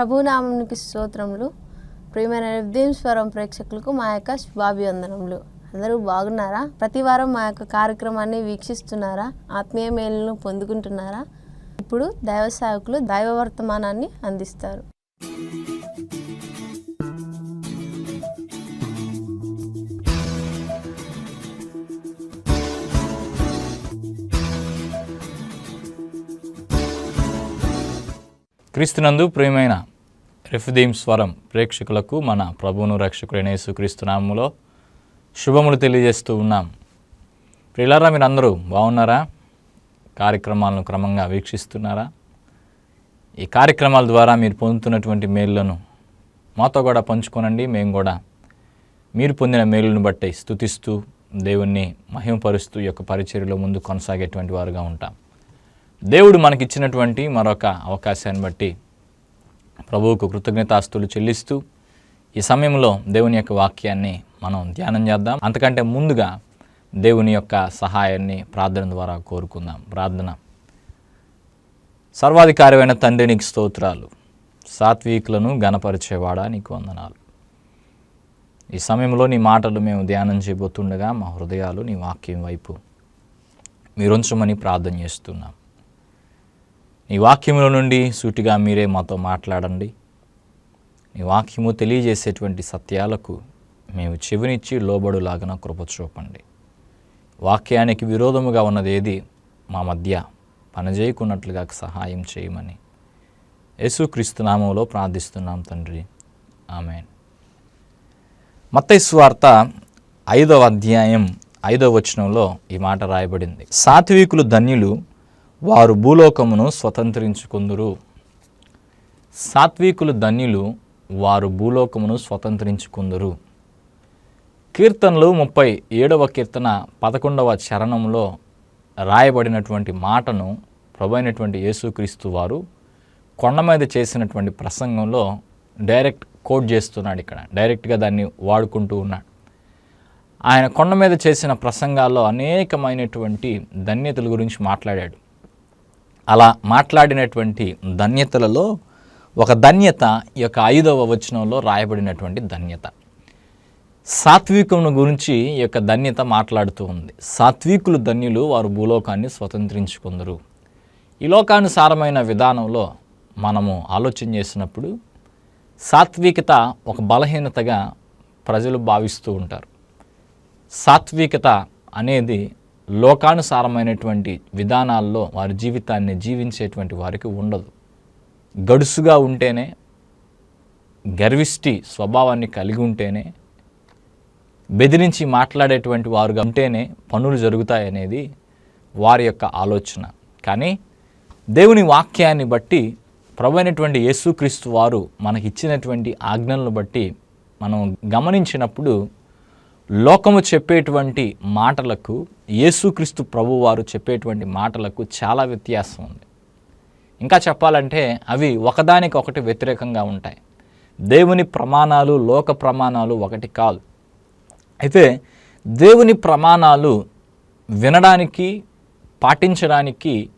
ప్రభునామానికి స్తోత్రములు. ప్రియమైన రెబ్దీం స్వరం ప్రేక్షకులకు మా యొక్క శుభాభివందనములు. అందరూ బాగున్నారా? ప్రతి వారం మా యొక్క కార్యక్రమాన్ని వీక్షిస్తున్నారా? ఆత్మీయ మేలును పొందుకుంటున్నారా? ఇప్పుడు దైవ సేవకులు దైవ వర్తమానాన్ని అందిస్తారు. క్రీస్తునందు ప్రియమైన రెఫుదీం స్వరం ప్రేక్షకులకు మన ప్రభువును రక్షకుడైన యేసుక్రీస్తునామములో శుభములు తెలియజేస్తూ ఉన్నాం. ప్రిలారా మీరు అందరూ బాగున్నారా? కార్యక్రమాలను క్రమంగా వీక్షిస్తున్నారా? ఈ కార్యక్రమాల ద్వారా మీరు పొందుతున్నటువంటి మేలులను మాతో కూడా పంచుకోనండి. మేము కూడా మీరు పొందిన మేలును బట్టి స్తుతిస్తూ దేవుణ్ణి మహిమపరుస్తూ యొక్క పరిచర్యలో ముందు కొనసాగేటువంటి వారుగా ఉంటాం. దేవుడు మనకిచ్చినటువంటి మరొక అవకాశాన్ని బట్టి ప్రభువుకు కృతజ్ఞతాస్తులు చెల్లిస్తూ ఈ సమయంలో దేవుని యొక్క వాక్యాన్ని మనం ధ్యానం చేద్దాం. అంతకంటే ముందుగా దేవుని యొక్క సహాయాన్ని ప్రార్థన ద్వారా కోరుకుందాం. ప్రార్థన. సర్వాధికారమైన తండ్రి నీకు స్తోత్రాలు. సాత్వికులను గణపరిచేవాడా నీకు వందనాలు. ఈ సమయంలో నీ మాటలు మేము ధ్యానం చేయబోతుండగా మా హృదయాలు నీ వాక్యం వైపు మీరుంచమని ప్రార్థన చేస్తున్నాం. నీ వాక్యముల నుండి సూటిగా మీరే మాతో మాట్లాడండి. నీ వాక్యము తెలియజేసేటువంటి సత్యాలకు మేము చెవినిచ్చి లోబడులాగన కృప చూపండి. వాక్యానికి విరోధముగా ఉన్నది ఏది? మా మధ్య పనిచేయకున్నట్లుగా సహాయం చేయమని యేసుక్రీస్తు నామంలో ప్రార్థిస్తున్నాం తండ్రి. ఆమె మత్తయి ఐదవ అధ్యాయం ఐదవ వచనంలో ఈ మాట రాయబడింది. సాత్వికులు ధన్యులు వారు భూలోకమును స్వతంత్రించుకుందురు. సాత్వికులు ధన్యులు వారు భూలోకమును స్వతంత్రించుకుందురు. కీర్తనలు ముప్పై ఏడవ కీర్తన పదకొండవ చరణంలో రాయబడినటువంటి మాటను ప్రభైనటువంటి యేసుక్రీస్తు వారు కొండ మీద చేసినటువంటి ప్రసంగంలో డైరెక్ట్ కోట్ చేస్తున్నాడు ఇక్కడ. డైరెక్ట్గా దాన్ని వాడుకుంటూ ఉన్నాడు. ఆయన కొండ మీద చేసిన ప్రసంగాల్లో అనేకమైనటువంటి ధన్యతల గురించి మాట్లాడాడు. అలా మాట్లాడినటువంటి ధన్యతలలో ఒక ధన్యత ఈ యొక్క ఐదవ వచనంలో రాయబడినటువంటి ధన్యత. సాత్వికమును గురించి ఈ యొక్క ధన్యత మాట్లాడుతూ ఉంది. సాత్వికులు ధన్యులు వారు భూలోకాన్ని స్వతంత్రించుకుందరు. ఈ లోకానుసారమైన విధానంలో మనము ఆలోచన చేసినప్పుడు సాత్వికత ఒక బలహీనతగా ప్రజలు భావిస్తూ ఉంటారు. సాత్వికత అనేది లోకానుసారమైనటువంటి విధానాల్లో వారి జీవితాన్ని జీవించేటువంటి వారికి ఉండదు. గడుసుగా ఉంటేనే గర్విష్టి స్వభావాన్ని కలిగి ఉంటేనే బెదిరించి మాట్లాడేటువంటి వారుగా ఉంటేనే పనులు జరుగుతాయనేది వారి యొక్క ఆలోచన. కానీ దేవుని వాక్యాన్ని బట్టి ప్రభైనటువంటి యేసుక్రీస్తు వారు మనకిచ్చినటువంటి ఆజ్ఞలను బట్టి మనం గమనించినప్పుడు లోకము చెప్పేటువంటి మాటలకు యేసుక్రీస్తు ప్రభు వారు చెప్పేటువంటి మాటలకు చాలా వ్యత్యాసం ఉంది. ఇంకా చెప్పాలంటే అవి ఒకదానికొకటి వ్యతిరేకంగా ఉంటాయి. దేవుని ప్రమాణాలు లోక ప్రమాణాలు ఒకటి కాదు. అయితే దేవుని ప్రమాణాలు వినడానికి పాటించడానికి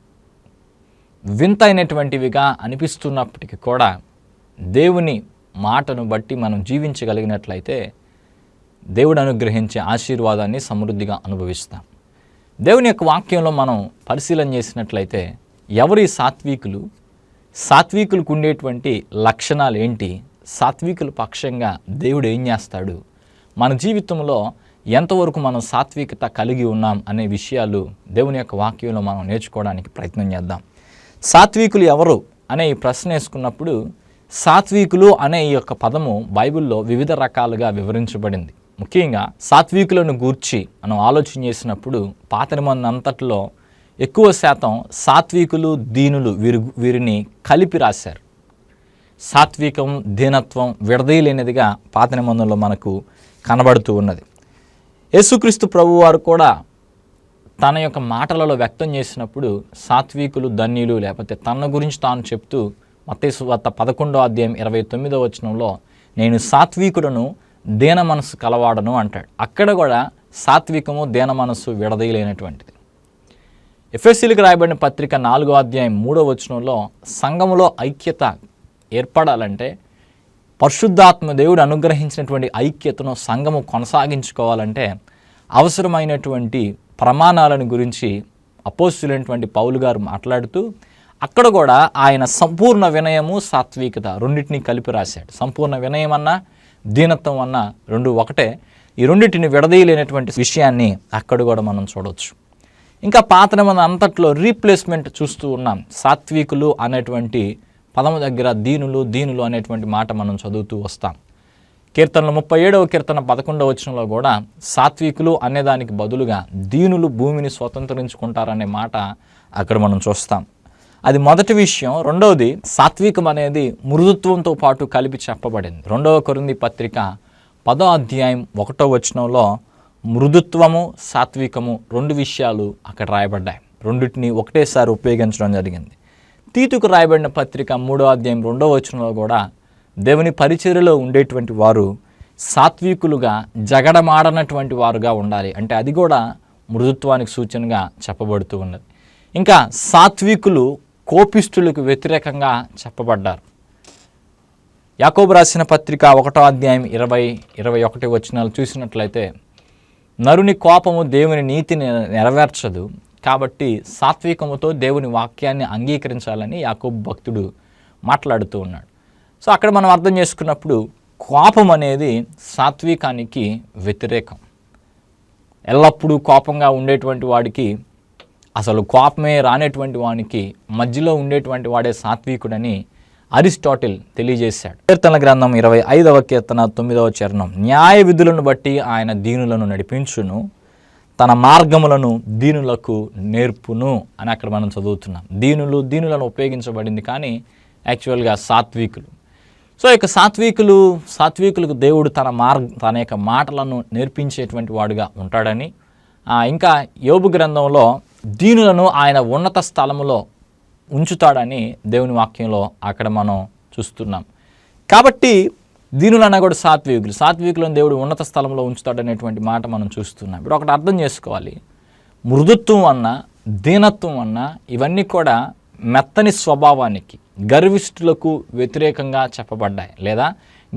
వింతైనటువంటివిగా అనిపిస్తున్నప్పటికీ కూడా దేవుని మాటను బట్టి మనం జీవించగలిగినట్లయితే దేవుడు అనుగ్రహించే ఆశీర్వాదాన్ని సమృద్ధిగా అనుభవిస్తాం. దేవుని యొక్క వాక్యంలో మనం పరిశీలన చేసినట్లయితే ఎవరి సాత్వికులు సాత్వికులకు ఉండేటువంటి లక్షణాలు ఏంటి? సాత్వికుల పక్షంగా దేవుడు ఏం చేస్తాడు? మన జీవితంలో ఎంతవరకు మనం సాత్వికత కలిగి ఉన్నాం అనే విషయాలు దేవుని యొక్క వాక్యంలో మనం నేర్చుకోవడానికి ప్రయత్నం చేద్దాం. సాత్వికులు ఎవరు అనే ఈ ప్రశ్న వేసుకున్నప్పుడు సాత్వికులు అనే ఈ యొక్క పదము బైబిల్లో వివిధ రకాలుగా వివరించబడింది. ముఖ్యంగా సాత్వికులను గూర్చి మనం ఆలోచన చేసినప్పుడు పాత నిబంధన అంతట్లో ఎక్కువ శాతం సాత్వికులు దీనులు వీరు వీరిని కలిపి రాశారు. సాత్వికం దీనత్వం విడదీయలేనిదిగా పాత నిబంధనలో మనకు కనబడుతూ ఉన్నది. యేసుక్రీస్తు ప్రభువారు కూడా తన యొక్క మాటలలో వ్యక్తం చేసినప్పుడు సాత్వికులు ధన్యులు లేకపోతే తన గురించి తాను చెప్తూ మత్తయి వార్త పదకొండో అధ్యాయం ఇరవై తొమ్మిదో వచనంలో నేను సాత్వికుడను దీన మనసు కలవాడను అంటాడు. అక్కడ కూడా సాత్వికము దీన మనస్సు విడదీయలేనటువంటిది. ఎఫ్ఎస్సీలకు రాయబడిన పత్రిక నాలుగో అధ్యాయం మూడో వచనంలో సంఘములో ఐక్యత ఏర్పడాలంటే పరిశుద్ధాత్మ దేవుడు అనుగ్రహించినటువంటి ఐక్యతను సంఘము కొనసాగించుకోవాలంటే అవసరమైనటువంటి ప్రమాణాలను గురించి అపోస్తులైనటువంటి పౌలు గారు మాట్లాడుతూ అక్కడ కూడా ఆయన సంపూర్ణ వినయము సాత్వికత రెండింటినీ కలిపి రాశాడు. సంపూర్ణ వినయం అన్నా దీనత్వం అన్న రెండు ఒకటే. ఈ రెండింటిని విడదీయలేనటువంటి విషయాన్ని అక్కడ కూడా మనం చూడవచ్చు ఇంకా పాత మన అంతట్లో రీప్లేస్మెంట్ చూస్తూ ఉన్నాం. సాత్వికులు అనేటువంటి పదము దగ్గర దీనులు దీనులు అనేటువంటి మాట మనం చదువుతూ వస్తాం. కీర్తనలు ముప్పై ఏడవ కీర్తన పదకొండవ వచనంలో కూడా సాత్వికులు అనేదానికి బదులుగా దీనులు భూమిని స్వతంత్రించుకుంటారనే మాట అక్కడ మనం చూస్తాం. అది మొదటి విషయం. రెండవది సాత్వికం అనేది మృదుత్వంతో పాటు కలిపి చెప్పబడింది. రెండవ కొరింది పత్రిక పదో అధ్యాయం ఒకటో వచనంలో మృదుత్వము సాత్వికము రెండు విషయాలు అక్కడ రాయబడ్డాయి. రెండింటిని ఒకటేసారి ఉపయోగించడం జరిగింది. తీతుకు రాయబడిన పత్రిక మూడో అధ్యాయం రెండో వచనంలో కూడా దేవుని పరిచర్యలో ఉండేటువంటి వారు సాత్వికులుగా జగడమాడనటువంటి వారుగా ఉండాలి అంటే అది కూడా మృదుత్వానికి సూచనగా చెప్పబడుతూ ఉన్నది. ఇంకా సాత్వికులు కోపిష్ఠులకు వ్యతిరేకంగా చెప్పబడ్డారు. యాకోబు రాసిన పత్రిక ఒకటో అధ్యాయం ఇరవై ఇరవై ఒకటి వచ్చినాలు చూసినట్లయితే నరుని కోపము దేవుని నీతిని నెరవేర్చదు కాబట్టి సాత్వికముతో దేవుని వాక్యాన్ని అంగీకరించాలని యాకోబు భక్తుడు మాట్లాడుతూ ఉన్నాడు. సో అక్కడ మనం అర్థం చేసుకున్నప్పుడు కోపం అనేది సాత్వికానికి వ్యతిరేకం. ఎల్లప్పుడూ కోపంగా ఉండేటువంటి వాడికి అసలు కోపమే రానటువంటి వానికి మధ్యలో ఉండేటువంటి వాడే సాత్వికుడని అరిస్టాటిల్ తెలియజేశాడు. కీర్తన గ్రంథం ఇరవై ఐదవ కీర్తన తొమ్మిదవ చరణం. న్యాయ విధులను బట్టి ఆయన దీనులను నడిపించును తన మార్గములను దీనులకు నేర్పును అని అక్కడ మనం చదువుతున్నాం. దీనులు దీనులను ఉపయోగించబడింది కానీ యాక్చువల్గా సాత్వికులు. సో ఇక సాత్వికులు సాత్వికులకు దేవుడు తన మార్గ తన యొక్క మాటలను నేర్పించేటువంటి వాడుగా ఉంటాడని ఇంకా యోబు గ్రంథంలో దీనులను ఆయన ఉన్నత స్థలములో ఉంచుతాడని దేవుని వాక్యంలో అక్కడ మనం చూస్తున్నాం. కాబట్టి దీనులన్నా కూడా సాత్వికులు సాత్వికులను దేవుడు ఉన్నత స్థలంలో ఉంచుతాడనేటువంటి మాట మనం చూస్తున్నాం. ఇప్పుడు ఒకటి అర్థం చేసుకోవాలి. మృదుత్వం అన్న దీనత్వం అన్న ఇవన్నీ కూడా మెత్తని స్వభావానికి గర్విష్ఠులకు వ్యతిరేకంగా చెప్పబడ్డాయి. లేదా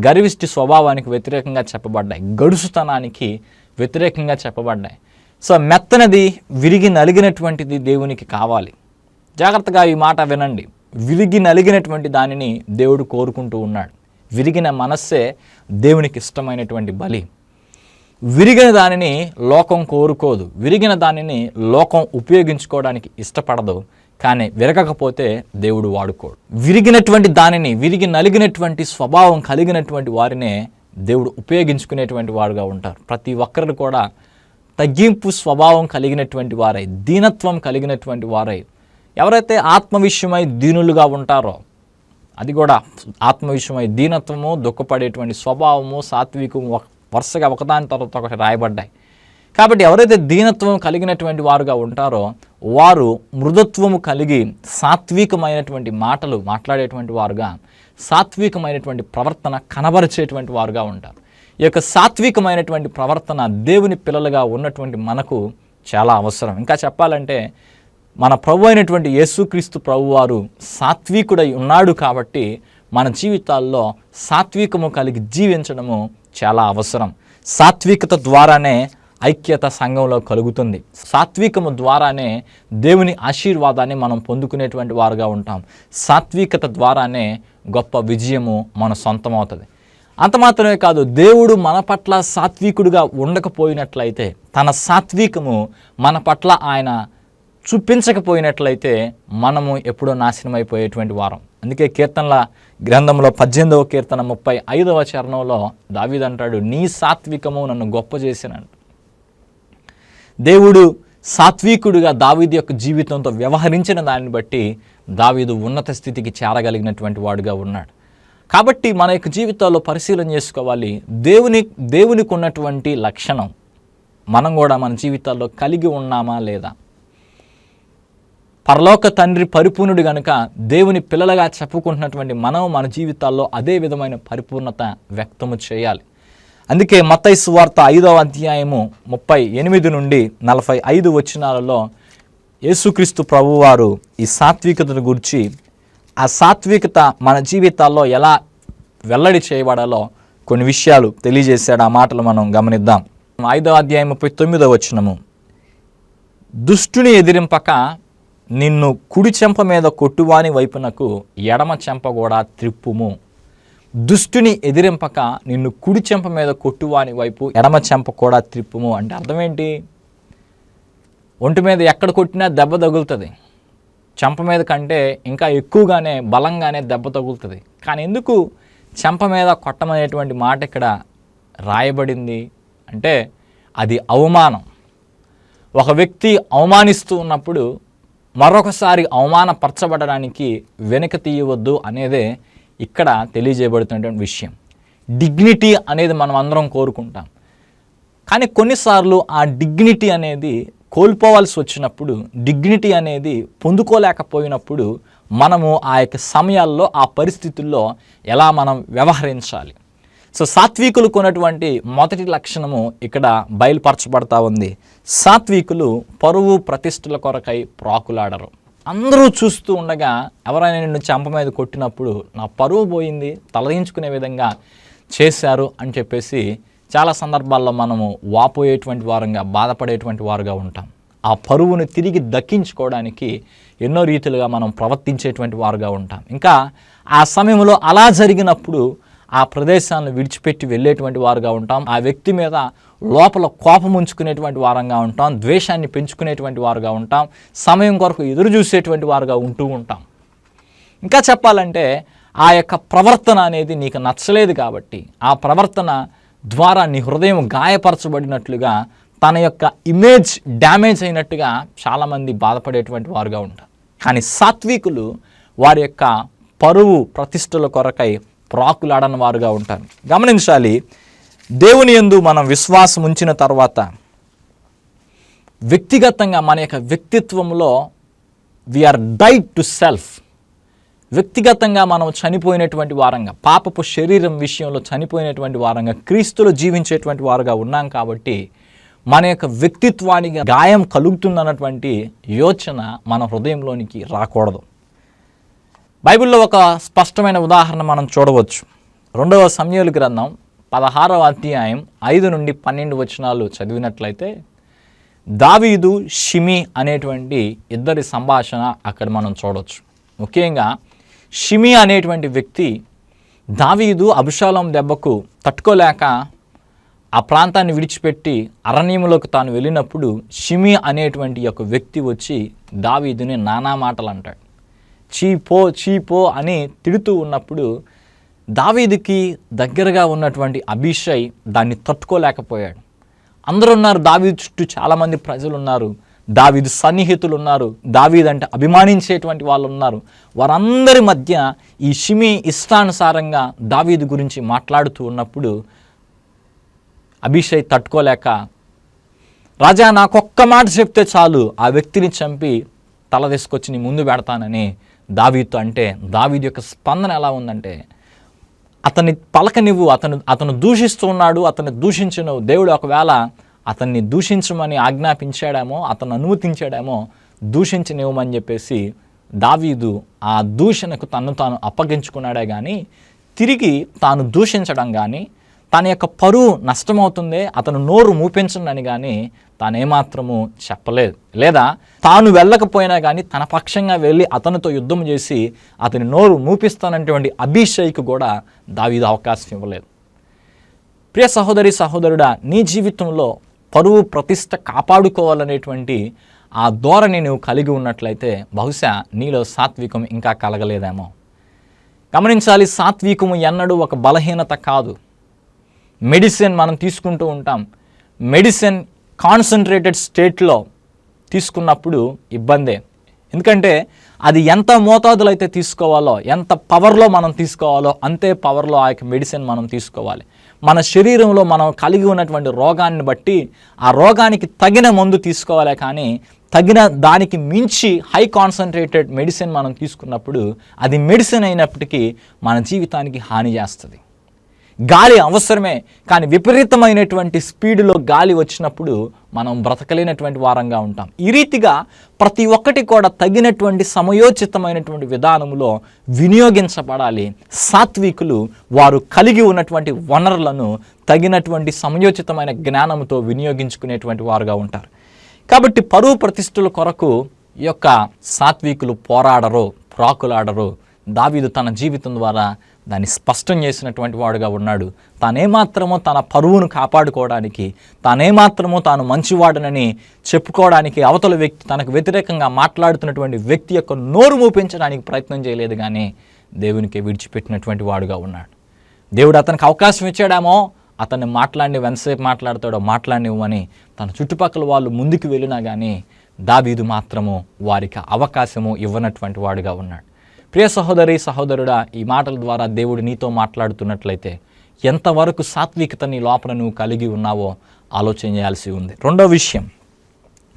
గర్విష్టి స్వభావానికి వ్యతిరేకంగా చెప్పబడ్డాయి. గడుసుతనానికి వ్యతిరేకంగా చెప్పబడ్డాయి. సో మెత్తనది విరిగి నలిగినటువంటిది దేవునికి కావాలి. జాగ్రత్తగా ఈ మాట వినండి. విరిగి నలిగినటువంటి దానిని దేవుడు కోరుకుంటూ ఉన్నాడు. విరిగిన మనస్సే దేవునికి ఇష్టమైనటువంటి బలి. విరిగిన దానిని లోకం కోరుకోదు. విరిగిన దానిని లోకం ఉపయోగించుకోవడానికి ఇష్టపడదు. కానీ విరగకపోతే దేవుడు వాడుకోడు. విరిగినటువంటి దానిని విరిగి నలిగినటువంటి స్వభావం కలిగినటువంటి వారినే దేవుడు ఉపయోగించుకునేటువంటి వారుగా ఉంటారు. ప్రతి ఒక్కరు కూడా తగ్గింపు స్వభావం కలిగినటువంటి వారై దీనత్వం కలిగినటువంటి వారై ఎవరైతే ఆత్మవిషయమై దీనులుగా ఉంటారో అది కూడా ఆత్మవిషయమై దీనత్వము దుఃఖపడేటువంటి స్వభావము సాత్వికము ఒక- వరుసగా ఒకదాని తర్వాత ఒకటి రాయబడ్డాయి. కాబట్టి ఎవరైతే దీనత్వం కలిగినటువంటి వారుగా ఉంటారో వారు మృదుత్వము కలిగి సాత్వికమైనటువంటి మాటలు మాట్లాడేటువంటి వారుగా సాత్వికమైనటువంటి ప్రవర్తన కనబరిచేటువంటి వారుగా ఉంటారు. ఈ యొక్క సాత్వికమైనటువంటి ప్రవర్తన దేవుని పిల్లలుగా ఉన్నటువంటి మనకు చాలా అవసరం. ఇంకా చెప్పాలంటే మన ప్రభు అయినటువంటి యేసుక్రీస్తు ప్రభువారు సాత్వికుడై ఉన్నాడు కాబట్టి మన జీవితాల్లో సాత్వికము కలిగి జీవించడము చాలా అవసరం. సాత్వికత ద్వారానే ఐక్యత సంఘంలో కలుగుతుంది. సాత్వికము ద్వారానే దేవుని ఆశీర్వాదాన్ని మనం పొందుకునేటువంటి వారుగా ఉంటాం. సాత్వికత ద్వారానే గొప్ప విజయము మన సొంతమవుతుంది. అంత మాత్రమే కాదు దేవుడు మన పట్ల సాత్వికుడుగా ఉండకపోయినట్లయితే తన సాత్వికము మన పట్ల ఆయన చూపించకపోయినట్లయితే మనము ఎప్పుడో నాశనమైపోయేటువంటి వారం. అందుకే కీర్తనల గ్రంథంలో పద్దెనిమిదవ కీర్తన ముప్పై ఐదవ చరణంలో దావిదంటాడు నీ సాత్వికము నన్ను గొప్ప చేసినంట దేవుడు సాత్వికుడిగా దావీదు యొక్క జీవితంతో వ్యవహరించిన దాన్ని బట్టి దావీదు ఉన్నత స్థితికి చేరగలిగినటువంటి వాడుగా ఉన్నాడు. కాబట్టి మన యొక్క జీవితాల్లో పరిశీలన చేసుకోవాలి. దేవుని దేవునికి ఉన్నటువంటి లక్షణం మనం కూడా మన జీవితాల్లో కలిగి ఉన్నామా లేదా? పరలోక తండ్రి పరిపూర్ణుడు గనుక దేవుని పిల్లలుగా చెప్పుకుంటున్నటువంటి మనం మన జీవితాల్లో అదే విధమైన పరిపూర్ణత వ్యక్తము చేయాలి. అందుకే మతై సువార్త ఐదవ అధ్యాయము ముప్పై ఎనిమిది నుండి నలభై ఐదు వచనాలలో యేసుక్రీస్తు ప్రభువారు ఈ సాత్వికతను గురించి ఆ సాత్వికత మన జీవితాల్లో ఎలా వెల్లడి చేయబడాలో కొన్ని విషయాలు తెలియజేశాడు. ఆ మాటలు మనం గమనిద్దాం. ఐదో అధ్యాయం ముప్పై తొమ్మిదో వచ్చినము దుష్టుని ఎదిరింపక నిన్ను కుడి చెంప మీద కొట్టువాని వైపునకు ఎడమ చెంప కూడా త్రిప్పుము. దుష్టుని ఎదిరింపక నిన్ను కుడి చెంప మీద కొట్టువాని వైపు ఎడమ చెంప కూడా త్రిప్పుము. అంటే అర్థం ఏంటి? ఒంటి మీద ఎక్కడ కొట్టినా దెబ్బ తగులుతుంది. చెంప మీద కంటే ఇంకా ఎక్కువగానే బలంగానే దెబ్బ తగులుతుంది. కానీ ఎందుకు చెంప మీద కొట్టమనేటువంటి మాట ఇక్కడ రాయబడింది అంటే అది అవమానం. ఒక వ్యక్తి అవమానిస్తూ ఉన్నప్పుడు మరొకసారి అవమానపరచబడడానికి వెనక తీయవద్దు అనేదే ఇక్కడ తెలియజేయబడుతున్నటువంటి విషయం. డిగ్నిటీ అనేది మనం అందరం కోరుకుంటాం. కానీ కొన్నిసార్లు ఆ డిగ్నిటీ అనేది కోల్పోవాల్సి వచ్చినప్పుడు డిగ్నిటీ అనేది పొందుకోలేకపోయినప్పుడు మనము ఆ యొక్క సమయాల్లో ఆ పరిస్థితుల్లో ఎలా మనం వ్యవహరించాలి? సో సాత్వికులు కొన్నటువంటి మొదటి లక్షణము ఇక్కడ బయలుపరచబడతా ఉంది. సాత్వికులు పరువు ప్రతిష్టల కొరకై ప్రాకులాడరు. అందరూ చూస్తూ ఉండగా ఎవరైనా నిన్ను చెంప మీద కొట్టినప్పుడు నా పరువు పోయింది తలదించుకునే విధంగా చేశారు అని చెప్పేసి చాలా సందర్భాల్లో మనము వాపోయేటువంటి వారంగా బాధపడేటువంటి వారుగా ఉంటాం. ఆ పరువును తిరిగి దక్కించుకోవడానికి ఎన్నో రీతిలుగా మనం ప్రవర్తించేటువంటి వారుగా ఉంటాం. ఇంకా ఆ సమయంలో అలా జరిగినప్పుడు ఆ ప్రదేశాలను విడిచిపెట్టి వెళ్ళేటువంటి వారుగా ఉంటాం. ఆ వ్యక్తి మీద లోపల కోపం ఉంచుకునేటువంటి వారంగా ఉంటాం. ద్వేషాన్ని పెంచుకునేటువంటి వారుగా ఉంటాం. సమయం కొరకు ఎదురు చూసేటువంటి వారుగా ఉంటూ ఉంటాం. ఇంకా చెప్పాలంటే ఆ యొక్క ప్రవర్తన అనేది నీకు నచ్చలేదు కాబట్టి ఆ ప్రవర్తన ద్వారా నీ హృదయం గాయపరచబడినట్లుగా తన యొక్క ఇమేజ్ డ్యామేజ్ అయినట్టుగా చాలామంది బాధపడేటువంటి వారుగా ఉంటారు. కానీ సాత్వికులు వారి యొక్క పరువు ప్రతిష్టల కొరకై ప్రాకులాడని వారుగా ఉంటారు. గమనించాలి దేవుని యందు మనం విశ్వాసం ఉంచిన తర్వాత వ్యక్తిగతంగా మన యొక్క వ్యక్తిత్వంలో వీఆర్ డైట్ టు సెల్ఫ్ వ్యక్తిగతంగా మనం చనిపోయినటువంటి వారంగా పాపపు శరీరం విషయంలో చనిపోయినటువంటి వారంగా క్రీస్తులో జీవించేటువంటి వారుగా ఉన్నాం కాబట్టి మన యొక్క వ్యక్తిత్వానికి గాయం కలుగుతుందన్నటువంటి యోచన మన హృదయంలోనికి రాకూడదు. బైబిల్లో ఒక స్పష్టమైన ఉదాహరణ మనం చూడవచ్చు. రెండవ సమయాలు గ్రంథం పదహారవ అధ్యాయం ఐదు నుండి పన్నెండు వచనాలు చదివినట్లయితే దావీదు షిమి అనేటువంటి ఇద్దరి సంభాషణ అక్కడ మనం చూడవచ్చు ముఖ్యంగా షిమి అనేటువంటి వ్యక్తి దావీదు అభిషాలం దెబ్బకు తట్టుకోలేక ఆ ప్రాంతాన్ని విడిచిపెట్టి అరణ్యంలోకి తాను వెళ్ళినప్పుడు షిమి అనేటువంటి ఒక వ్యక్తి వచ్చి దావీదుని నానా మాటలు అంటాడు. చీపో చీపో అని తిడుతూ ఉన్నప్పుడు దావీదుకి దగ్గరగా ఉన్నటువంటి అభిషయ్ దాన్ని తట్టుకోలేకపోయాడు. అందరూ ఉన్నారు దావీదు చుట్టూ చాలామంది ప్రజలు ఉన్నారు. దావీదు సన్నిహితులు ఉన్నారు దావీద్ అంటే అభిమానించేటువంటి వాళ్ళు ఉన్నారు వారందరి మధ్య ఈ షిమి ఇష్టానుసారంగా దావీదు గురించి మాట్లాడుతూ ఉన్నప్పుడు అభిషేక్ తట్టుకోలేక రాజా నాకొక్క మాట చెప్తే చాలు. ఆ వ్యక్తిని చంపి తల తీసుకొచ్చి నీ ముందు పెడతానని దావీతో అంటే దావీదు యొక్క స్పందన ఎలా ఉందంటే అతన్ని పలకనివ్వు అతను అతను దూషిస్తూ ఉన్నాడు అతన్ని దూషించను. దేవుడు ఒకవేళ అతన్ని దూషించమని ఆజ్ఞాపించాడేమో అతను అనుమతించాడేమో దూషించనివ్వమని చెప్పేసి దావీదు ఆ దూషణకు తను తాను అప్పగించుకున్నాడే కానీ తిరిగి తాను దూషించడం కానీ తన యొక్క పరువు నష్టమవుతుంది అతను నోరు మూపించండి కానీ తాను ఏమాత్రము చెప్పలేదు. లేదా తాను వెళ్ళకపోయినా కానీ తన పక్షంగా వెళ్ళి అతనితో యుద్ధం చేసి అతని నోరు మూపిస్తానటువంటి అభిషేక్ కూడా దావీదు అవకాశం ఇవ్వలేదు. ప్రియ సహోదరి సహోదరుడా నీ జీవితంలో పరువు ప్రతిష్ట కాపాడుకోవాలనేటువంటి ఆ ధోరణి నువ్వు కలిగి ఉన్నట్లయితే బహుశా నీలో సాత్వికం ఇంకా కలగలేదేమో. గమనించాలి సాత్వికము ఎన్నడూ ఒక బలహీనత కాదు. మెడిసిన్ మనం తీసుకుంటూ ఉంటాం. మెడిసిన్ కాన్సన్ట్రేటెడ్ స్టేట్లో తీసుకున్నప్పుడు ఇబ్బందే. ఎందుకంటే అది ఎంత మోతాదులో అయితే తీసుకోవాలో ఎంత పవర్లో మనం తీసుకోవాలో అంతే పవర్లో ఆ యొక్క మెడిసిన్ మనం తీసుకోవాలి. మన శరీరంలో మనం కలిగి ఉన్నటువంటి రోగాన్ని బట్టి ఆ రోగానికి తగిన మందు తీసుకోవాలి కానీ తగిన దానికి మించి హై కాన్సన్ట్రేటెడ్ మెడిసిన్ మనం తీసుకున్నప్పుడు అది మెడిసిన్ అయినప్పటికీ మన జీవితానికి హాని చేస్తుంది. గాలి అవసరమే కానీ విపరీతమైనటువంటి స్పీడ్లో గాలి వచ్చినప్పుడు మనం బ్రతకలేనటువంటి వారంగా ఉంటాం. ఈ రీతిగా ప్రతి ఒక్కటి కూడా తగినటువంటి సమయోచితమైనటువంటి విధానంలో వినియోగించబడాలి. సాత్వికులు వారు కలిగి ఉన్నటువంటి వనరులను తగినటువంటి సమయోచితమైన జ్ఞానంతో వినియోగించుకునేటువంటి వారుగా ఉంటారు. కాబట్టి పరువు ప్రతిష్ఠల కొరకు ఈ యొక్క సాత్వికులు పోరాడరు ప్రాకులాడరు. దావీదు తన జీవితం ద్వారా దాన్ని స్పష్టం చేసినటువంటి వాడుగా ఉన్నాడు. తానేమాత్రమో తన పరువును కాపాడుకోవడానికి తానేమాత్రమో తాను మంచివాడనని చెప్పుకోవడానికి అవతల వ్యక్తి తనకు వ్యతిరేకంగా మాట్లాడుతున్నటువంటి వ్యక్తి యొక్క నోరు మూపించడానికి ప్రయత్నం చేయలేదు కానీ దేవునికి విడిచిపెట్టినటువంటి వాడుగా ఉన్నాడు. దేవుడు అతనికి అవకాశం ఇచ్చాడేమో అతన్ని మాట్లాడి ఎంతసేపు మాట్లాడతాడో మాట్లాడినివ్వమని తన చుట్టుపక్కల వాళ్ళు ముందుకు వెళ్ళినా కానీ దావీదు మాత్రము వారికి అవకాశము ఇవ్వనటువంటి వాడుగా ఉన్నాడు. ప్రియ సహోదరి సహోదరుడా ఈ మాటల ద్వారా దేవుడు నీతో మాట్లాడుతున్నట్లయితే ఎంతవరకు సాత్వికత నీ లోపల నువ్వు కలిగి ఉన్నావో ఆలోచన చేయాల్సి ఉంది. రెండో విషయం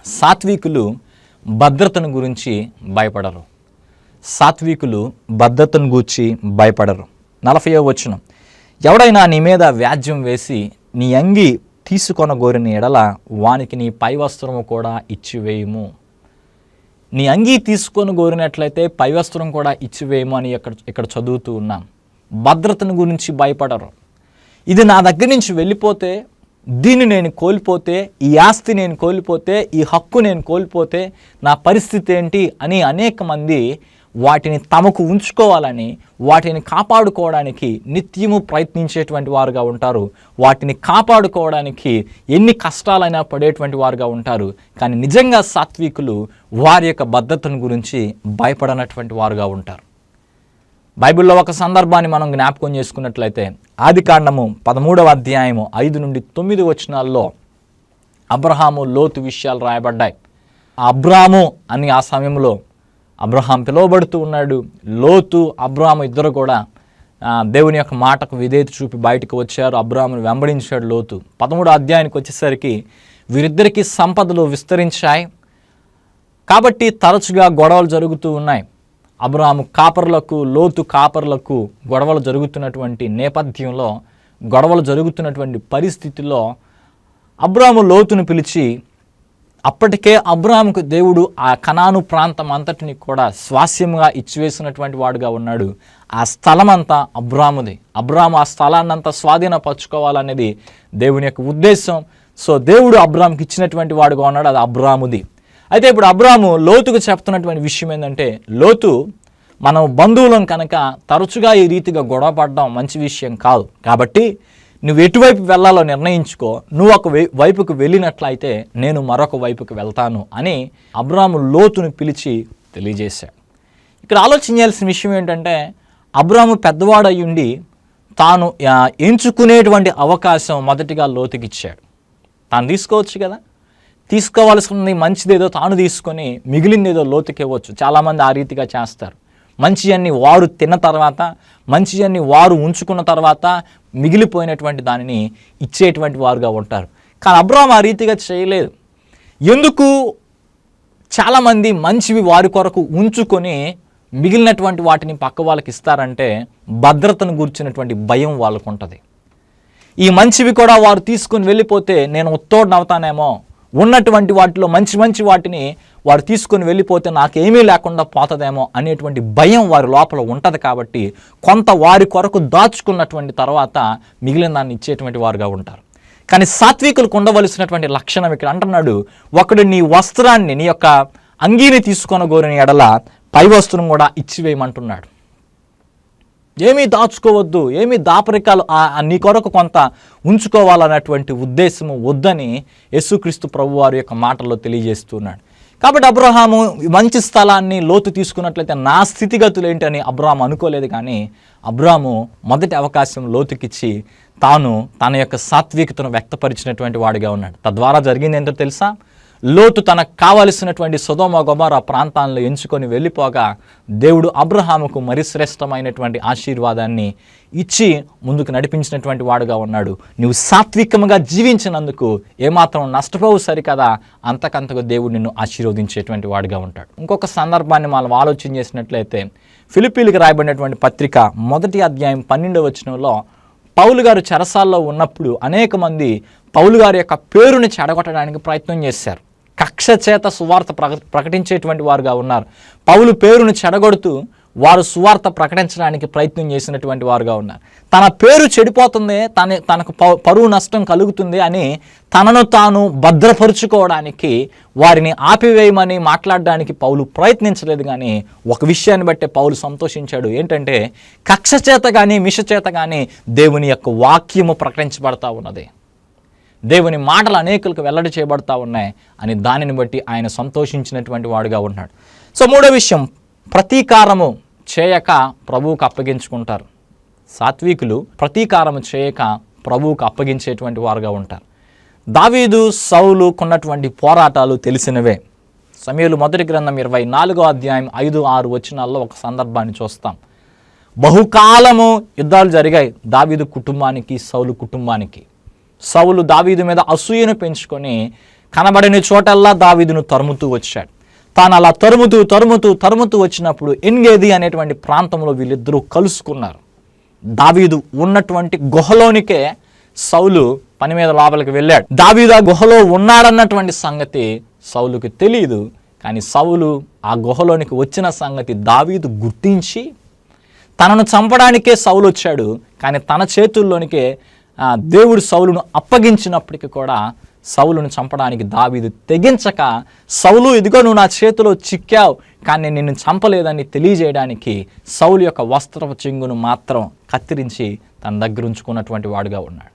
సాత్వికులు భద్రతను గురించి భయపడరు. సాత్వికులు భద్రతను గూర్చి భయపడరు. నలభయో వచనం ఎవడైనా నీ మీద వ్యాజ్యం వేసి నీ అంగి తీసుకొనగోరిన ఎడల వానికి నీ పై వస్త్రము కూడా ఇచ్చివేయము. నీ అంగీ తీసుకొని కోరినట్లయితే పైవస్త్రం కూడా ఇచ్చివేయము అని ఇక్కడ ఇక్కడ చదువుతూ ఉన్నాం. భద్రతను గురించి భయపడరు. ఇది నా దగ్గర నుంచి వెళ్ళిపోతే దీన్ని నేను కోల్పోతే ఈ ఆస్తి నేను కోల్పోతే ఈ హక్కు నేను కోల్పోతే నా పరిస్థితి ఏంటి అని అనేక మంది వాటిని తమకు ఉంచుకోవాలని వాటిని కాపాడుకోవడానికి నిత్యము ప్రయత్నించేటువంటి వారుగా ఉంటారు. వాటిని కాపాడుకోవడానికి ఎన్ని కష్టాలైనా పడేటువంటి వారుగా ఉంటారు. కానీ నిజంగా సాత్వికులు వారి యొక్క భద్రతను గురించి భయపడనటువంటి వారుగా ఉంటారు. బైబిల్లో ఒక సందర్భాన్ని మనం జ్ఞాపకం చేసుకున్నట్లయితే ఆది కాండము పదమూడవ అధ్యాయము ఐదు నుండి తొమ్మిది వచనాల్లో అబ్రహాము లోతు విషయాలు రాయబడ్డాయి. అబ్రాము అని ఆ సమయంలో అబ్రహాం పిలువబడుతూ ఉన్నాడు. లోతు అబ్రహాం ఇద్దరు కూడా దేవుని యొక్క మాటకు విధేయత చూపి బయటకు వచ్చారు. అబ్రామును వెంబడించాడు లోతు. పదమూడు అధ్యాయానికి వచ్చేసరికి వీరిద్దరికీ సంపదలు విస్తరించాయి. కాబట్టి తరచుగా గొడవలు జరుగుతూ ఉన్నాయి. అబ్రాము కాపర్లకు లోతు కాపర్లకు గొడవలు జరుగుతున్నటువంటి నేపథ్యంలో గొడవలు జరుగుతున్నటువంటి పరిస్థితిలో అబ్రాము లోతును పిలిచి అప్పటికే అబ్రాముకు దేవుడు ఆ కనాను ప్రాంతం అంతటిని కూడా స్వాస్యముగా ఇచ్చివేసినటువంటి వాడుగా ఉన్నాడు. ఆ స్థలం అంతా అబ్రాముది అబ్రాము ఆ స్థలాన్ని అంతా స్వాధీనపరచుకోవాలనేది దేవుని యొక్క ఉద్దేశం. సో దేవుడు అబ్రాముకి ఇచ్చినటువంటి వాడుగా ఉన్నాడు అది అబ్రాముది అయితే ఇప్పుడు అబ్రాము లోతుకు చెప్తున్నటువంటి విషయం ఏంటంటే లోతు మనం బంధువులం కనుక తరచుగా ఈ రీతిగా గొడవ పడడం మంచి విషయం కాదు. కాబట్టి నువ్వు ఎటువైపు వెళ్ళాలో నిర్ణయించుకో నువ్వు ఒక వైపుకు వెళ్ళినట్లయితే నేను మరొక వైపుకు వెళ్తాను అని అబ్రాము లోతును పిలిచి తెలియజేశాడు. ఇక్కడ ఆలోచించాల్సిన విషయం ఏంటంటే అబ్రాము పెద్దవాడయ్యుండి తాను ఎంచుకునేటువంటి అవకాశం మొదటిగా లోతుకిచ్చాడు. తాను తీసుకోవచ్చు కదా? తీసుకోవాల్సింది మంచిదేదో తాను తీసుకొని మిగిలిందేదో లోతుకి ఇవ్వచ్చు చాలామంది ఆ రీతిగా చేస్తారు. మంచి అన్ని వారు తిన్న తర్వాత మంచి అన్ని వారు ఉంచుకున్న తర్వాత మిగిలిపోయినటువంటి దానిని ఇచ్చేటువంటి వారుగా ఉంటారు. కానీ అబ్రామ్ ఆ రీతిగా చేయలేదు. ఎందుకు? చాలామంది మంచివి వారి కొరకు ఉంచుకొని మిగిలినటువంటి వాటిని పక్క వాళ్ళకి ఇస్తారంటే భద్రతను గురించినటువంటి భయం వాళ్ళకు ఉంటుంది ఈ మంచివి కూడా వారు తీసుకుని వెళ్ళిపోతే నేను ఉత్తోడిని అవుతానేమో ఉన్నటువంటి వాటిలో మంచి మంచి వాటిని వారు తీసుకొని వెళ్ళిపోతే నాకేమీ లేకుండా పోతుందేమో అనేటువంటి భయం వారి లోపల ఉంటుంది కాబట్టి కొంత వారి కొరకు దాచుకున్నటువంటి తర్వాత మిగిలిన దాన్ని ఇచ్చేటువంటి వారుగా ఉంటారు. కానీ సాత్వికులకు ఉండవలసినటువంటి లక్షణం ఇక్కడ అంటున్నాడు ఒకడు నీ వస్త్రాన్ని నీ యొక్క అంగీని తీసుకొనగోరిన ఎడల పై వస్త్రం కూడా ఇచ్చివేయమంటున్నాడు. ఏమీ దాచుకోవద్దు ఏమీ దాపరికాలు నీ కొరకు కొంత ఉంచుకోవాలన్నటువంటి ఉద్దేశము వద్దని యేసుక్రీస్తు ప్రభు వారి యొక్క మాటల్లో తెలియజేస్తున్నాడు. కాబట్టి అబ్రహాము మంచి స్థలాన్ని లోతు తీసుకున్నట్లయితే నా స్థితిగతులు ఏంటని అబ్రహాం అనుకోలేదు కానీ అబ్రాము మొదటి అవకాశం లోతుకిచ్చి తాను తన యొక్క సాత్వికతను వ్యక్తపరిచినటువంటి వాడిగా ఉన్నాడు. తద్వారా జరిగింది ఏంటో తెలుసా? లోతు తనకు కావలసినటువంటి సుధోమ గొబార ప్రాంతాలను ఎంచుకొని వెళ్ళిపోగా దేవుడు అబ్రహాముకు మరి శ్రేష్టమైనటువంటి ఆశీర్వాదాన్ని ఇచ్చి ముందుకు నడిపించినటువంటి వాడుగా ఉన్నాడు. నువ్వు సాత్వికముగా జీవించినందుకు ఏమాత్రం నష్టపోవు సరికదా అంతకంతకు దేవుడు నిన్ను ఆశీర్వదించేటువంటి వాడుగా ఉంటాడు. ఇంకొక సందర్భాన్ని మనం ఆలోచన చేసినట్లయితే ఫిలిపీలకు రాయబడినటువంటి పత్రిక మొదటి అధ్యాయం పన్నెండవ వచనంలో పౌలు గారు చెరసాల్లో ఉన్నప్పుడు అనేక మంది పౌలు గారి యొక్క పేరుని చెడగొట్టడానికి ప్రయత్నం చేశారు. కక్ష చేత సువార్త ప్రక ప్రకటించేటువంటి వారుగా ఉన్నారు. పౌలు పేరును చెడగొడుతూ వారు సువార్త ప్రకటించడానికి ప్రయత్నం చేసినటువంటి వారుగా ఉన్నారు. తన పేరు చెడిపోతుంది తన తనకు పరువు నష్టం కలుగుతుంది అని తనను తాను భద్రపరుచుకోవడానికి వారిని ఆపివేయమని మాట్లాడడానికి పౌలు ప్రయత్నించలేదు కానీ ఒక విషయాన్ని బట్టే పౌలు సంతోషించాడు. ఏంటంటే కక్ష చేత కానీ మిష చేత కానీ దేవుని యొక్క వాక్యము ప్రకటించబడతా ఉన్నది. దేవుని మాటలు అనేకులకు వెల్లడి చేయబడతా ఉన్నాయి అని దానిని బట్టి ఆయన సంతోషించినటువంటి వాడుగా ఉన్నాడు. సో మూడో విషయం ప్రతీకారము చేయక ప్రభువుకు అప్పగించుకుంటారు. సాత్వికులు ప్రతీకారము చేయక ప్రభువుకు అప్పగించేటువంటి వారుగా ఉంటారు. దావీదు సౌలు కొన్నటువంటి పోరాటాలు తెలిసినవే. సమయలు మొదటి గ్రంథం ఇరవై నాలుగో అధ్యాయం ఐదు ఆరు వచనాల్లో ఒక సందర్భాన్ని చూస్తాం. బహుకాలము యుద్ధాలు జరిగాయి దావీదు కుటుంబానికి సౌలు కుటుంబానికి. సౌలు దావీదు మీద అసూయను పెంచుకొని కనబడని చోటల్లా దావీదును తరుముతూ వచ్చాడు. తాను అలా తరుముతూ తరుముతూ తరుముతూ వచ్చినప్పుడు ఎన్గేది అనేటువంటి ప్రాంతంలో వీళ్ళిద్దరూ కలుసుకున్నారు. దావీదు ఉన్నటువంటి గుహలోనికే సౌలు పని మీద లోపలికి వెళ్ళాడు. దావీదు ఆ గుహలో ఉన్నాడన్నటువంటి సంగతి సౌలుకి తెలియదు కానీ సౌలు ఆ గుహలోనికి వచ్చిన సంగతి దావీదు గుర్తించి తనను చంపడానికే సౌలు వచ్చాడు కానీ తన చేతుల్లోనికే దేవుడు సౌలును అప్పగించినప్పటికీ కూడా సౌలును చంపడానికి దావీదు తెగించక సౌలు ఇదిగో నువ్వు నా చేతిలో చిక్కావు కానీ నేను నిన్ను చంపలేదని తెలియజేయడానికి సౌలు యొక్క వస్త్రపు చెంగును మాత్రం కత్తిరించి తన దగ్గర ఉంచుకున్నటువంటి వాడుగా ఉన్నాడు.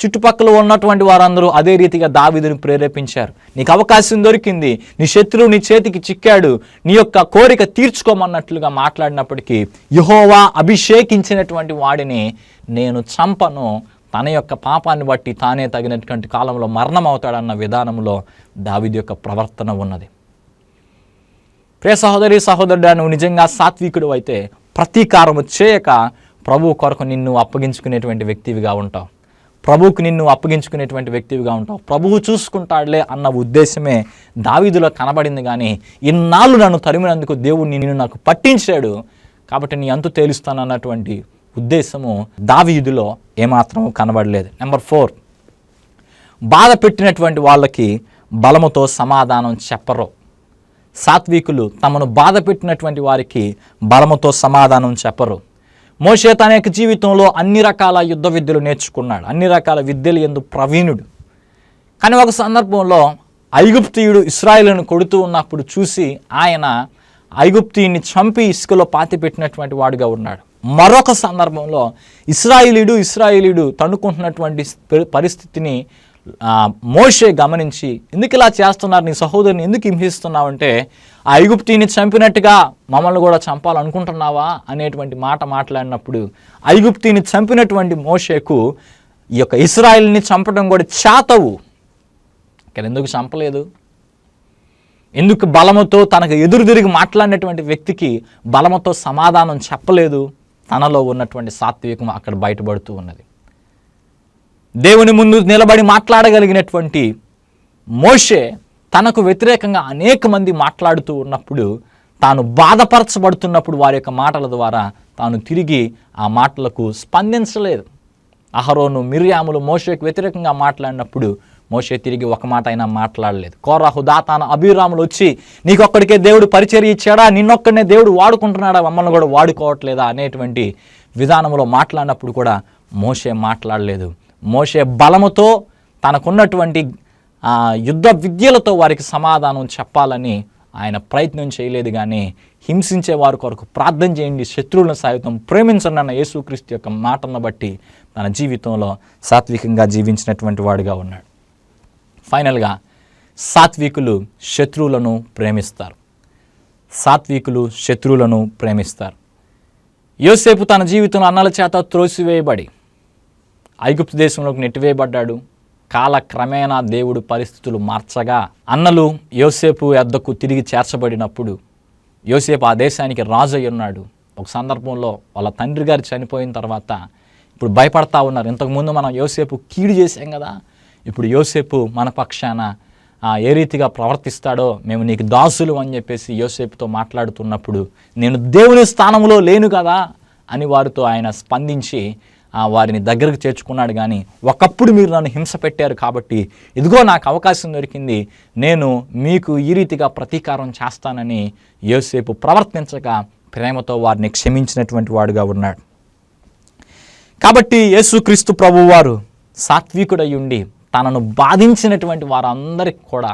చుట్టుపక్కల ఉన్నటువంటి వారందరూ అదే రీతిగా దావీదుని ప్రేరేపించారు. నీకు అవకాశం దొరికింది నీ శత్రువు నీ చేతికి చిక్కాడు నీ యొక్క కోరిక తీర్చుకోమన్నట్లుగా మాట్లాడినప్పటికీ యహోవా అభిషేకించినటువంటి వాడిని నేను చంపను తన యొక్క పాపాన్ని బట్టి తానే తగినటువంటి కాలంలో మరణం అవుతాడన్న విధానంలో దావిది యొక్క ప్రవర్తన ఉన్నది. ప్రే సహోదరి సహోదరుడు నువ్వు నిజంగా సాత్వికుడు అయితే ప్రతీకారము చేయక ప్రభువు కొరకు నిన్ను అప్పగించుకునేటువంటి వ్యక్తివిగా ఉంటావు. ప్రభువుకు నిన్ను అప్పగించుకునేటువంటి వ్యక్తివిగా ఉంటావు. ప్రభువు చూసుకుంటాడులే అన్న ఉద్దేశమే దావీదులో కనబడింది కానీ ఇన్నాళ్ళు నన్ను తరిమినందుకు దేవుడు నిన్ను నాకు పట్టించాడు కాబట్టి నీ అంతు తేలుస్తానన్నటువంటి ఉద్దేశము దావీదులో ఏమాత్రం కనబడలేదు. నెంబర్ ఫోర్ బాధ పెట్టినటువంటి వాళ్ళకి బలముతో సమాధానం చెప్పరు. సాత్వికులు తమను బాధ పెట్టినటువంటి వారికి బలముతో సమాధానం చెప్పరు. మోషే తన యొక్క జీవితంలో అన్ని రకాల యుద్ధ విద్యలు నేర్చుకున్నాడు. అన్ని రకాల విద్యలు ఎందు ప్రవీణుడు. కానీ ఒక సందర్భంలో ఐగుప్తీయుడు ఇస్రాయిలను కొడుతూ ఉన్నప్పుడు చూసి ఆయన ఐగుప్తీయుని చంపి ఇసుకలో పాతి పెట్టినటువంటి వాడుగా ఉన్నాడు. మరొక సందర్భంలో ఇస్రాయిలీడు ఇస్రాయిలీడు తన్నుకుంటున్నటువంటి పరిస్థితిని మోషే గమనించి ఎందుకు ఇలా చేస్తున్నారు నీ సహోదరుని ఎందుకు హింసిస్తున్నావంటే ఆ ఐగుప్తీని చంపినట్టుగా మమ్మల్ని కూడా చంపాలనుకుంటున్నావా అనేటువంటి మాట మాట్లాడినప్పుడు ఐగుప్తీని చంపినటువంటి మోషేకు ఈ యొక్క ఇస్రాయిల్ని చంపడం కూడా చేతవు. ఇక్కడ ఎందుకు చంపలేదు? ఎందుకు బలముతో తనకు ఎదురు తిరిగి మాట్లాడినటువంటి వ్యక్తికి బలముతో సమాధానం చెప్పలేదు? తనలో ఉన్నటువంటి సాత్వికం అక్కడ బయటపడుతూ ఉన్నది. దేవుని ముందు నిలబడి మాట్లాడగలిగినటువంటి మోషే తనకు వ్యతిరేకంగా అనేక మంది మాట్లాడుతూ ఉన్నప్పుడు తాను బాధపరచబడుతున్నప్పుడు వారి యొక్క మాటల ద్వారా తాను తిరిగి ఆ మాటలకు స్పందించలేదు. అహరోను మిర్యాములు మోషేకు వ్యతిరేకంగా మాట్లాడినప్పుడు మోషే తిరిగి ఒక మాట అయినా మాట్లాడలేదు. కోరాహు దాతాన అభిరాములు వచ్చి నీకు ఒక్కడికే దేవుడు పరిచర్య ఇచ్చాడా? నిన్నొక్కడనే దేవుడు వాడుకుంటున్నాడా? మమ్మల్ని కూడా వాడుకోవట్లేదా? అనేటువంటి విధానంలో మాట్లాడినప్పుడు కూడా మోషే మాట్లాడలేదు. మోషే బలముతో తనకున్నటువంటి యుద్ధ విద్యలతో వారికి సమాధానం చెప్పాలని ఆయన ప్రయత్నం చేయలేదు కానీ హింసించే వారి కొరకు ప్రార్థన చేయండి. శత్రువులను సైతం ప్రేమించండి అన్న యేసుక్రీస్తు యొక్క మాటను బట్టి తన జీవితంలో సాత్వికంగా జీవించినటువంటి వాడిగా ఉన్నాడు. ఫైనల్గా సాత్వికులు శత్రువులను ప్రేమిస్తారు. సాత్వికులు శత్రువులను ప్రేమిస్తారు. యోసేపు తన జీవితం అన్నల చేత త్రోసివేయబడి ఐగుప్తు దేశంలోకి నెట్టివేయబడ్డాడు. కాలక్రమేణా దేవుడు పరిస్థితులు మార్చగా అన్నలు యోసేపు ఎద్దకు తిరిగి చేర్చబడినప్పుడు యోసేపు ఆ దేశానికి రాజు అయి ఉన్నాడు. ఒక సందర్భంలో వాళ్ళ తండ్రి గారు చనిపోయిన తర్వాత ఇప్పుడు భయపడతా ఉన్నారు. ఇంతకుముందు మనం యోసేపు కీడు చేసాం కదా. ఇప్పుడు యోసేపు మన పక్షాన ఏ రీతిగా ప్రవర్తిస్తాడో మేము నీకు దాసులు అని చెప్పేసి యోసేపుతో మాట్లాడుతున్నప్పుడు నేను దేవుని స్థానంలో లేను కదా అని వారితో ఆయన స్పందించి వారిని దగ్గరకు చేర్చుకున్నాడు. కానీ ఒకప్పుడు మీరు నన్ను హింస పెట్టారు కాబట్టి ఇదిగో నాకు అవకాశం దొరికింది నేను మీకు ఈ రీతిగా ప్రతీకారం చేస్తానని యోసేపు ప్రవర్తించగా ప్రేమతో వారిని క్షమించినటువంటి వాడుగా ఉన్నాడు. కాబట్టి యేసుక్రీస్తు ప్రభువారు సాత్వికుడై ఉండి తనను బాధించినటువంటి వారందరికి కూడా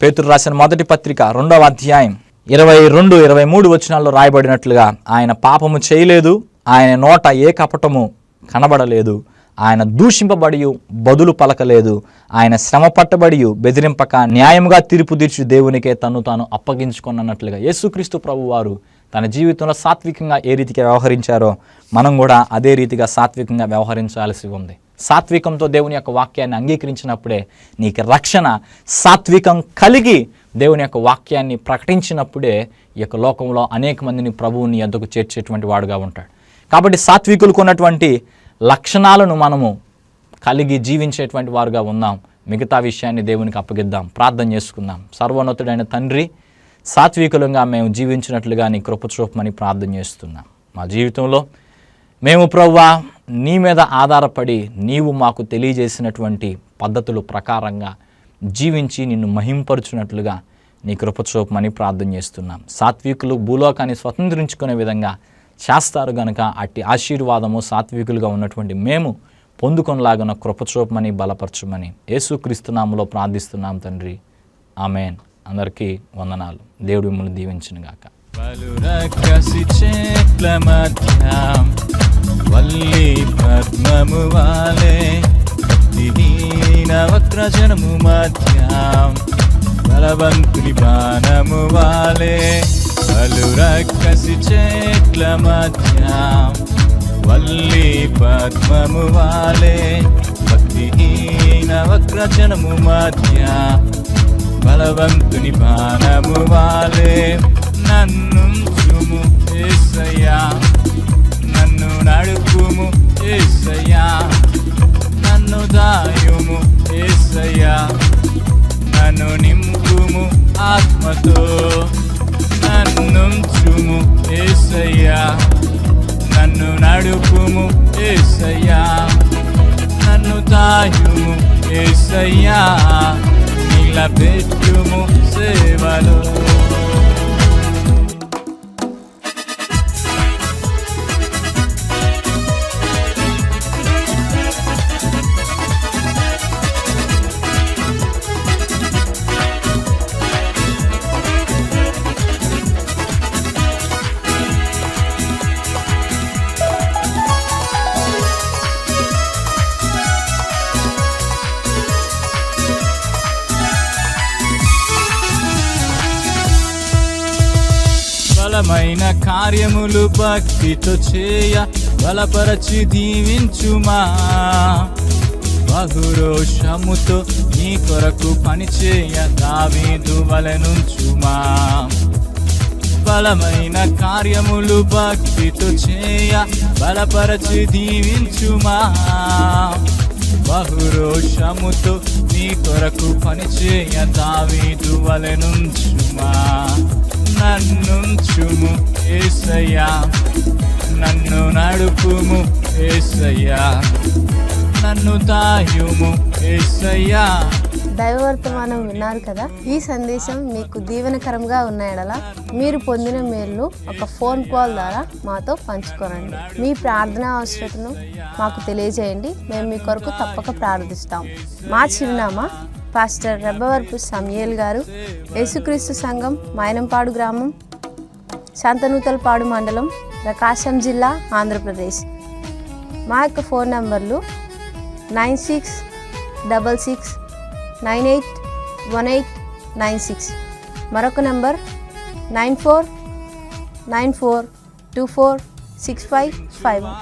పేతురు రాసిన మొదటి పత్రిక రెండవ అధ్యాయం ఇరవై రెండు ఇరవై మూడు వచనాల్లో రాయబడినట్లుగా ఆయన పాపము చేయలేదు ఆయన నోట ఏ కపటము కనబడలేదు ఆయన దూషింపబడి బదులు పలకలేదు ఆయన శ్రమ పట్టబడి బెదిరింపక న్యాయముగా తీర్పు తీర్చి దేవునికే తను తాను అప్పగించుకున్నట్లుగా యేసుక్రీస్తు ప్రభువారు తన జీవితంలో సాత్వికంగా ఏ రీతిగా వ్యవహరించారో మనం కూడా అదే రీతిగా సాత్వికంగా వ్యవహరించాల్సి ఉంది. సాత్వికంతో దేవుని యొక్క వాక్యాన్ని అంగీకరించినప్పుడే నీకు రక్షణ సాత్వికం కలిగి దేవుని యొక్క వాక్యాన్ని ప్రకటించినప్పుడే ఈ యొక్క లోకంలో అనేక మందిని ప్రభువుని ఎద్దకు చేర్చేటువంటి వాడుగా ఉంటాడు. కాబట్టి సాత్వికులకు ఉన్నటువంటి లక్షణాలను మనము కలిగి జీవించేటువంటి వారుగా ఉన్నాం. మిగతా విషయాన్ని దేవునికి అప్పగిద్దాం. ప్రార్థన చేసుకుందాం. సర్వోన్నతుడైన తండ్రి సాత్వికులంగా మేము జీవించినట్లుగా నీ కృప చూపమని ప్రార్థన చేస్తున్నాం. మా జీవితంలో మేము ప్రవ్వా నీ మీద ఆధారపడి నీవు మాకు తెలియజేసినటువంటి పద్ధతులు ప్రకారంగా జీవించి నిన్ను మహింపరుచున్నట్లుగా నీ కృపచూపమని ప్రార్థన చేస్తున్నాం. సాత్వికులు భూలోకాన్ని స్వతంత్రించుకునే విధంగా చేస్తారు గనుక అట్టి ఆశీర్వాదము సాత్వికులుగా ఉన్నటువంటి మేము పొందుకొనలాగిన కృపచూపమని బలపరచమని యేసుక్రీస్తునామలో ప్రార్థిస్తున్నాం తండ్రి. ఆమెన్. అందరికీ వందనాలు. దేవుడు మిమ్మల్ని దీవించినగాక. పలు రక్కసి చెట్ల మధ్య మళ్ళీ పద్మము వాలే. దిహీన వక్రజనము మధ్య బలవంతుని బాణము వాలే. పలు రక్కసి చెట్ల మధ్య వల్లి పద్మము వాలే. భక్తిహీన వక్రజనము మధ్య బలవంతుని బాణము వాలే. నన్ను చుము ఏసయ్యా నడుపుము ఏసయ్యా. నన్ను దాయుము ఏసయ్యా. నన్ను నింపుము ఆత్మతో. నన్ను చుము ఏసయ్యా. నన్ను నడుపుము ఏసయ్యా. నన్ను తాయుము ఏసయ్యా. నిలబెట్టుము సేవలో. భక్తితో చేయ బలపరచి దీవించుమా. బహురోషముతో నీ కొరకు పనిచేయ దావీదు వలనుంచుమా బలమైన కార్యములు భక్తితో చేయ బలపరచి దీవించుమా. బహురోషముతో నీ కొరకు పనిచేయ దావీదు వలెనుంచుమా. నన్నుంచుము ఏసయ్యా. నన్ను నడుపుము ఏసయ్యా. నన్ను దాయుము ఏసయ్యా. దైవవర్తమానం విన్నారు కదా ఈ సందేశం మీకు దీవెనకరంగా ఉన్న మీరు పొందిన మేలు ఒక ఫోన్ కాల్ ద్వారా మాతో పంచుకోనండి. మీ ప్రార్థన అవసరతను మాకు తెలియజేయండి. మేము మీ కొరకు తప్పక ప్రార్థిస్తాం. మా చిరునామా పాస్టర్ రెబ్బవరపు సమయల్ గారు యేసుక్రీస్తు సంఘం మైనంపాడు గ్రామం శాంతనూతలపాడు మండలం ప్రకాశం జిల్లా ఆంధ్రప్రదేశ్. మా యొక్క ఫోన్ నంబర్లు nine six double six nine eight one eight nine six మరొక number nine four nine four two four six five five one